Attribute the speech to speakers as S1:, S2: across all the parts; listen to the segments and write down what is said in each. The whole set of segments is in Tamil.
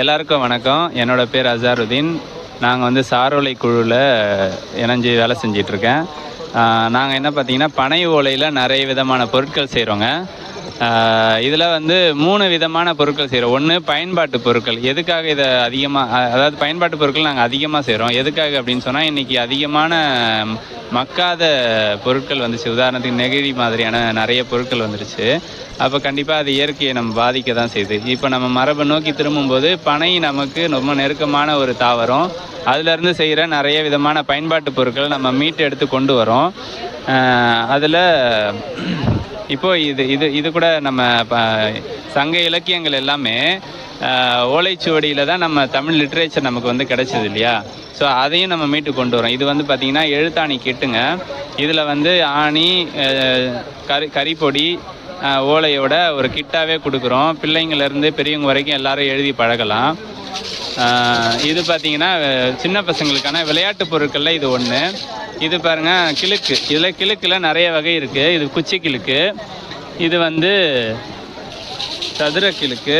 S1: எல்லாருக்கும் வணக்கம். என்னோட பேர் அசாருதீன். நாங்கள் வந்து சாரோலை குழுவில் இணைஞ்சு வேலை செஞ்சிட்ருக்கேன் நாங்கள் என்ன பார்த்தீங்கன்னா பனை ஓலையில் நிறைய விதமான பொருட்கள் செய்கிறோங்க இதில் வந்து மூணு விதமான பொருட்கள் செய்கிறோம் ஒன்று பயன்பாட்டு பொருட்கள். எதுக்காக இதை அதிகமாக அதாவது பயன்பாட்டு பொருட்கள் நாங்கள் அதிகமாக செய்கிறோம் எதுக்காக அப்படின்னு சொன்னால் இன்றைக்கி அதிகமான மக்காத பொருட்கள் வந்துச்சு. உதாரணத்துக்கு நெகிழி மாதிரியான நிறைய பொருட்கள் வந்துருச்சு. அப்போ கண்டிப்பாக அது இயற்கையை நம்ம பாதிக்க தான் செய்யுது. இப்போ நம்ம மரபை நோக்கி திரும்பும்போது பனை நமக்கு ரொம்ப நெருக்கமான ஒரு தாவரம். அதுலேருந்து செய்கிற நிறைய விதமான பயன்பாட்டு பொருட்கள் நம்ம மீட்டு எடுத்து கொண்டு வரோம். அதில் இப்போ இது இது இது கூட நம்ம ப- சங்க இலக்கியங்கள் எல்லாமே ஓலைச்சுவடியில் தான் நம்ம தமிழ் லிட்ரேச்சர் நமக்கு வந்து கிடைச்சது இல்லையா? ஸோ அதையும் நம்ம மீட்டு கொண்டு வரோம். இது வந்து பார்த்திங்கன்னா எழுத்தாணி கிட்டுங்க. இதில் வந்து ஆணி கறி கறிப்பொடி ஓலையோட ஒரு கிட்டாவே கொடுக்குறோம். பிள்ளைங்கள்லேருந்து பெரியவங்க வரைக்கும் எல்லாரும் எழுதி பழகலாம். இது பார்த்தீங்கன்னா சின்ன பசங்களுக்கான விளையாட்டு பொருட்களில் இது ஒன்று இது பாருங்க கிழக்கு. இதில் கிழக்கில் நிறைய வகை இருக்குது இது குச்சி கிழக்கு. இது வந்து சதுர கிழக்கு.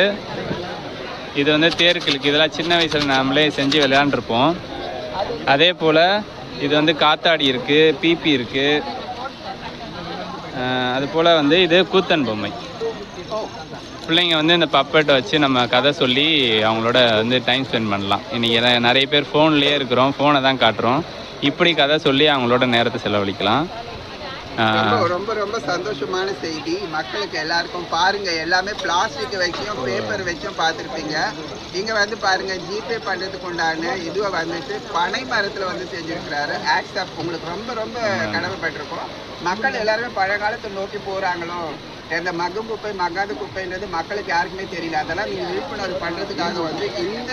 S1: இது வந்து தேர் கிழக்கு. இதெல்லாம் சின்ன வயசில் நாமளே செஞ்சு விளையாண்டுருப்போம். அதே போல் இது வந்து காத்தாடி இருக்குது பிபி இருக்குது அதுபோல் வந்து இது கூத்தன் பொம்மை. பிள்ளைங்க வந்து இந்த பப்பட்டை வச்சு நம்ம கதை சொல்லி அவங்களோட வந்து டைம் ஸ்பெண்ட் பண்ணலாம். இன்றைக்கி நிறைய பேர் ஃபோன்லேயே இருக்கிறோம். ஃபோனை தான் காட்டுறோம். இப்படி கதை சொல்லி அவங்களோட நேரத்தை செலவழிக்கலாம்.
S2: ரொம்ப ரொம்ப ரொம்ப சந்தோஷமான செய்தி. மக்களுக்கு எல்லாருக்கும் பாருங்க எல்லாமே பிளாஸ்டிக் வச்சும் பேப்பர் வச்சும் பார்த்துருப்பீங்க. இங்க வந்து பாருங்க ஜிபே பண்றதுக்கு உண்டான இதுவை வந்துட்டு பனை மரத்துல வந்து செஞ்சிருக்கிறாரு. ஆக்சப் உங்களுக்கு ரொம்ப ரொம்ப கடமைப்பட்டிருக்கோம். மக்கள் எல்லாருமே பழைய காலத்தை நோக்கி போறாங்களோ? இந்த மகும் குப்பை மகாத குப்பைன்றது மக்களுக்கு யாருக்குமே தெரியல. அதெல்லாம் நீங்கள் விழிப்புணர்வு பண்ணுறதுக்காக வந்து இந்த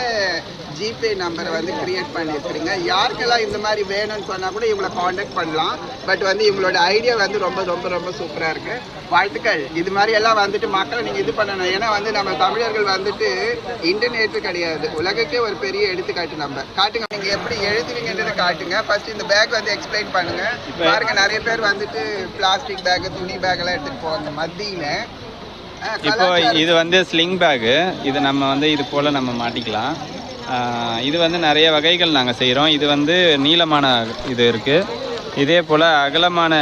S2: ஜிபே நம்பரை வந்து கிரியேட் பண்ணியிருக்கிறீங்க யாருக்கெல்லாம் இந்த மாதிரி வேணும்னு சொன்னால் கூட இவங்களை காண்டாக்ட் பண்ணலாம். பட் வந்து இவங்களோட ஐடியா வந்து ரொம்ப ரொம்ப ரொம்ப சூப்பராக இருக்குது வாழ்த்துக்கள். இது மாதிரி எல்லாம் வந்துட்டு மக்களை நீங்க இது பண்ணணும். ஏன்னா வந்து நம்ம தமிழர்கள் வந்துட்டு இன்டர்நெட் கிடையாது. உலகக்கே ஒரு பெரிய எடுத்துக்காட்டு நம்ம. காட்டுங்க நீங்க எப்படி எழுதுவீங்கன்றதை காட்டுங்க. ஃபர்ஸ்ட் இந்த பேக் வந்து எக்ஸ்பிளைன் பண்ணுங்க. பாருங்க நிறைய பேர் வந்துட்டு பிளாஸ்டிக் பேக் துணி பேக் எல்லாம் எடுத்துட்டு போவாங்க மத்தியில.
S1: இப்போ இது வந்து ஸ்லிங் பேக்கு இது நம்ம வந்து இது போல் நம்ம மாட்டிக்கலாம். இது வந்து நிறைய வகைகள் நாங்கள் செய்கிறோம் இது வந்து நீளமான இது இருக்குது இதே போல் அகலமான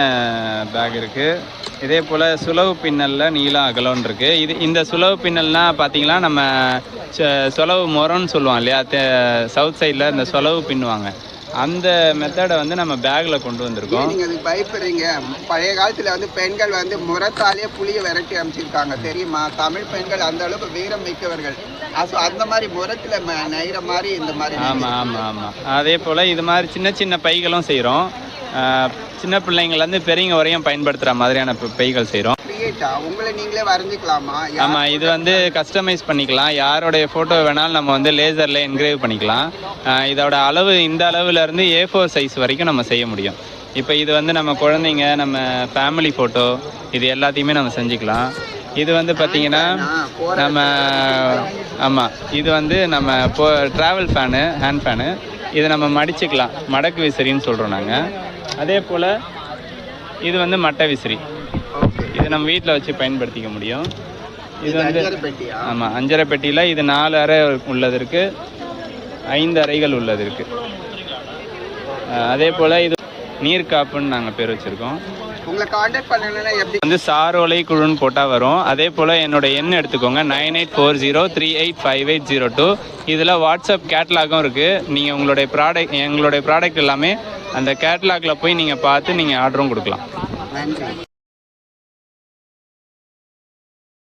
S1: பேக் இருக்குது இதே போல் சுலவு பின்னலில் நீளம் அகலம்னு இருக்குது இது இந்த சுலவு பின்னல்னால் பார்த்தீங்கன்னா நம்ம சொலவு முரம்னு சொல்லுவோம் இல்லையா? சவுத் சைடில் இந்த சொலவு பின்னுவாங்க. அந்த மெத்தடை வந்து நம்ம பேக்கில் கொண்டு வந்திருக்கோம்.
S2: நீங்க அதுக்கு பயப்படுறீங்க? பழைய காலத்துல வந்து பெண்கள் வந்து முரத்தாலேயே புளிய விரட்டி அமைச்சிருக்காங்க தெரியுமா? தமிழ் பெண்கள் அந்த அளவுக்கு வீரம் மிக்கவர்கள். அசோ அந்த மாதிரி முரத்துல நெய்கிற மாதிரி இந்த மாதிரி
S1: ஆமாம் ஆமாம் ஆமாம் அதே போல் இது மாதிரி சின்ன சின்ன பைகளும் செய்கிறோம் சின்ன பிள்ளைங்கள்லேருந்து பெரியவங்க வரையும் பயன்படுத்துகிற மாதிரியான பைகள் செய்கிறோம்
S2: கிரியேட்டா உங்களை நீங்களே வரைஞ்சிக்கலாமா? யா-
S1: ஆமாம் இது வந்து கஸ்டமைஸ் பண்ணிக்கலாம். யாருடைய ஃபோட்டோ வேணாலும் நம்ம வந்து லேசரில் என்கிரேவ் பண்ணிக்கலாம். இதோட அளவு இந்த அளவுல இருந்து ஏ ஃபோர் சைஸ் வரைக்கும் நம்ம செய்ய முடியும். இப்போ இது வந்து நம்ம குழந்தைங்க நம்ம ஃபேமிலி ஃபோட்டோ இது எல்லாத்தையுமே நம்ம செஞ்சுக்கலாம். இது வந்து பார்த்தீங்கன்னா நம்ம ஆமாம் இது வந்து நம்ம இப்போ ட்ராவல் ஃபேனு ஹேண்ட் ஃபேனு இதை நம்ம மடிச்சுக்கலாம். மடக்கு விசிறின்னு சொல்கிறோம் நாங்கள் அதே போல் இது வந்து மட்டை விசிறி. இது நம்ம வீட்டில் வச்சு பயன்படுத்திக்க முடியும். இது வந்து ஆமாம் அஞ்சரை பெட்டியில் இது நாலு அறை உள்ளது இருக்கு ஐந்து அறைகள் உள்ளது இருக்கு அஹ் அதே போல் இது நீர்க்காப்புன்னு நாங்கள் பேர் வச்சுருக்கோம்.
S2: உங்களை காண்டாக்ட் பண்ணணும்னா எப்படி?
S1: வந்து சாரோலை குழுன்னு போட்டால் வரும். அதே போல் என்னோட எண் எடுத்துக்கோங்க. Nine eight four zero three eight five eight zero two. இதில் வாட்ஸ்அப் கேட்லாகும் இருக்குது நீங்கள் உங்களுடைய ப்ராடக்ட் எங்களுடைய ப்ராடக்ட் எல்லாமே அந்த கேட்லாகில் போய் நீங்கள் பார்த்து நீங்கள் ஆர்டரும் கொடுக்கலாம்.
S2: நன்றி.